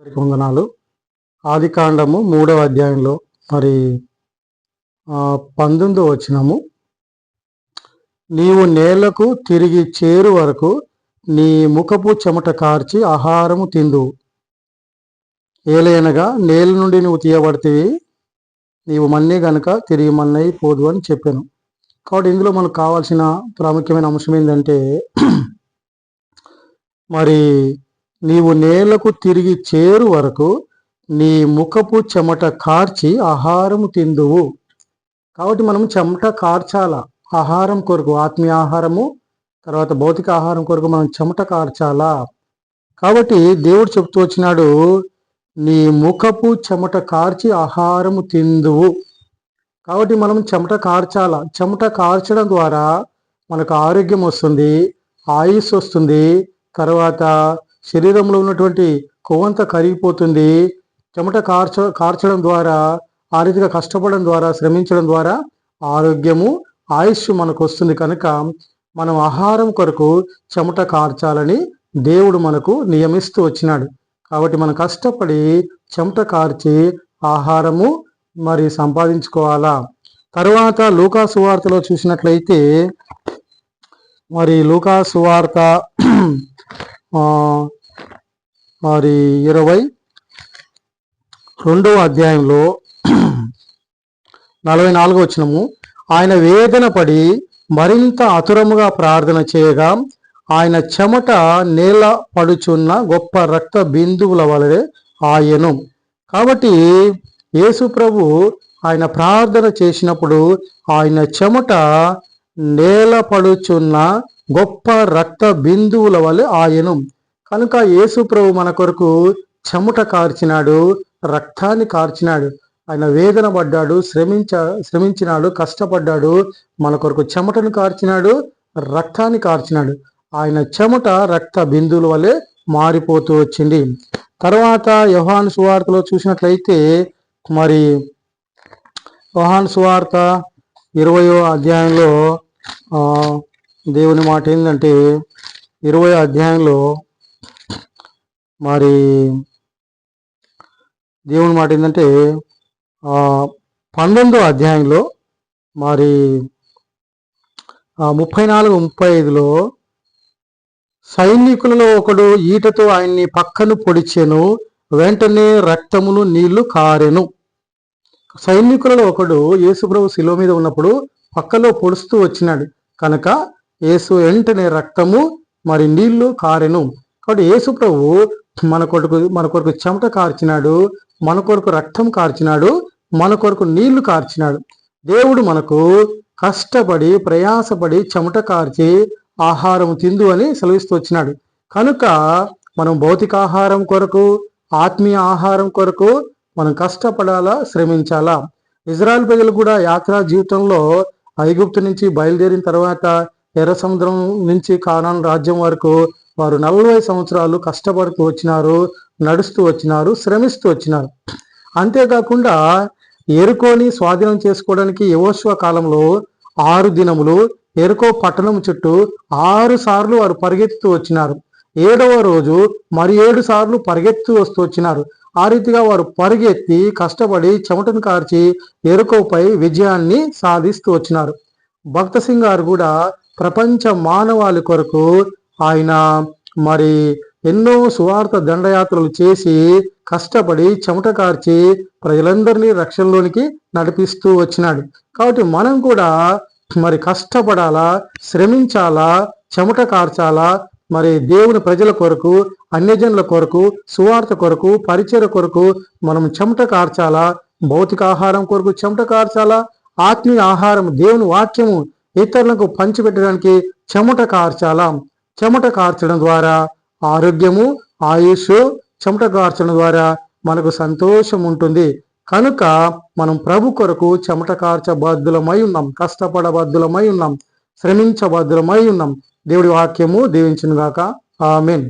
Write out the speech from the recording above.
అందరికీ వందనాలు. ఆది కాండము మూడవ అధ్యాయంలో మరి పంతొమ్మిదో వచ్చినము నీవు నేలకు తిరిగి చేరు వరకు నీ ముఖపు చెమట కార్చి ఆహారము తిందు. ఏలైనగా నేల నుండి నువ్వు తీయబడితే నీవు మన్నే గనుక తిరిగి మన్నై పోదు అని చెప్పాను. కాబట్టి ఇందులో మనకు కావాల్సిన ప్రాముఖ్యమైన అంశం ఏంటంటే మరి నీవు నేలకు తిరిగి చేరు వరకు నీ ముఖపు చెమట కార్చి ఆహారము తిందువు. కాబట్టి మనం చెమట కార్చాల ఆహారం కొరకు ఆత్మీయ ఆహారము తర్వాత భౌతిక ఆహారం కొరకు మనం చెమట కార్చాలా. కాబట్టి దేవుడు చెప్తూ వచ్చినాడు నీ ముఖపు చెమట కార్చి ఆహారము తిందువు. కాబట్టి మనం చెమట కార్చాల చెమట కార్చడం ద్వారా మనకు ఆరోగ్యం వస్తుంది ఆయుష్ వస్తుంది తర్వాత శరీరంలో ఉన్నటువంటి కొవ్వంత కరిగిపోతుంది. చెమట కార్చ కార్చడం ద్వారా ఆ రీతిగా కష్టపడడం ద్వారా శ్రమించడం ద్వారా ఆరోగ్యము ఆయుష్ మనకు వస్తుంది కనుక మనం ఆహారం కొరకు చెమట కార్చాలని దేవుడు మనకు నియమిస్తూ వచ్చినాడు. కాబట్టి మనం కష్టపడి చెమట కార్చి ఆహారము మరి సంపాదించుకోవాలా? తర్వాత లూకా వార్తలో చూసినట్లయితే మరి లూకా వార్త మరి ఇరవై రెండవ అధ్యాయంలో నలభై నాలుగో వచ్చినము ఆయన వేదన పడి మరింత అతురముగా ప్రార్థన చేయగా ఆయన చెమట నేల పడుచున్న గొప్ప రక్త బిందువుల వలె ఆయను. కాబట్టి యేసు ప్రభు ఆయన ప్రార్థన చేసినప్పుడు ఆయన చెమట నేల పడుచున్న గొప్ప రక్త బిందువుల వలె ఆయను. కనుక యేసు ప్రభు మన కొరకు చెమట కార్చినాడు రక్తాన్ని కార్చినాడు. ఆయన వేదన పడ్డాడు శ్రమించ శ్రమించినాడు కష్టపడ్డాడు మన కొరకు చెమటను కార్చినాడు రక్తాన్ని కార్చినాడు. ఆయన చెమట రక్త బిందువుల వలె మారిపోతూ వచ్చింది. తర్వాత యోహాను సువార్తలో చూసినట్లయితే మరి యోహాను సువార్త ఇరవయో అధ్యాయంలో దేవుని మాట ఏంటంటే ఇరవై అధ్యాయంలో మరి దేవుని మాట ఏంటంటే పంతొమ్మిదో అధ్యాయంలో మరి ముప్పై నాలుగు ముప్పై ఐదులో సైనికులలో ఒకడు ఈటతో ఆయన్ని పక్కను పొడిచెను వెంటనే రక్తమును నీళ్ళు కారెను. సైనికులలో ఒకడు యేసుప్రభు శిలో మీద ఉన్నప్పుడు పక్కలో పొడుస్తూ వచ్చినాడు. కనుక యేసు వెంటనే రక్తము మరి నీళ్ళు కారెను. కాబట్టి యేసు ప్రభు మన కొరకు మన కొరకు చెమట కార్చినాడు మన కొరకు రక్తం కార్చినాడు మన కొరకు నీళ్ళు కార్చినాడు. దేవుడు మనకు కష్టపడి ప్రయాసపడి చెమట కార్చి ఆహారం తిందు అని సెలవిస్తూ వచ్చినాడు. కనుక మనం భౌతిక ఆహారం కొరకు ఆత్మీయ ఆహారం కొరకు మనం కష్టపడాలా శ్రమించాలా? ఇజ్రాయల్ ప్రజలు కూడా యాత్రా జీవితంలో ఐగుప్తు నుంచి బయలుదేరిన తర్వాత ఎర్ర సముద్రం నుంచి కానాన్ రాజ్యం వరకు వారు నలభై సంవత్సరాలు కష్టపడుతూ వచ్చినారు నడుస్తూ వచ్చినారు శ్రమిస్తూ వచ్చినారు. అంతేకాకుండా ఎరుకోని స్వాధీనం చేసుకోవడానికి యవోశ్వ కాలంలో ఆరు దినములు ఎరుకో పట్టణం చుట్టూ ఆరు సార్లు వారు పరిగెత్తుతూ వచ్చినారు. ఏడవ రోజు మరి ఏడు సార్లు పరిగెత్తు వస్తూ వచ్చినారు. ఆ రీతిగా వారు పరిగెత్తి కష్టపడి చెమటను కార్చి ఎరుకోపై విజయాన్ని సాధిస్తూ వచ్చినారు. భక్త సింగ్ గారు కూడా ప్రపంచ మానవాళి కొరకు ఆయన మరి ఎన్నో సువార్త దండయాత్రలు చేసి కష్టపడి చెమట కార్చి ప్రజలందరినీ రక్షణలోనికి నడిపిస్తూ వచ్చినాడు. కాబట్టి మనం కూడా మరి కష్టపడాలా శ్రమించాలా చెమట కార్చాలా మరి దేవుని ప్రజల కొరకు అన్యజనుల కొరకు సువార్త కొరకు పరిచయ కొరకు మనం చెమట కార్చాలా భౌతిక ఆహారం కొరకు చెమట కార్చాలా ఆత్మీయ ఆహారం దేవుని వాక్యము ఇతరులకు పంచిపెట్టడానికి చెమట కార్చాలా చెమట కార్చడం ద్వారా ఆరోగ్యము ఆయుష్ చెమట కార్చడం ద్వారా మనకు సంతోషం ఉంటుంది. కనుక మనం ప్రభు కొరకు చెమట కార్చబద్దులమై ఉన్నాం కష్టపడబద్ధులమై ఉన్నాం శ్రమించబద్దులమై ఉన్నాం. దేవుడి వాక్యము దీవించును గాక ఆమెన్.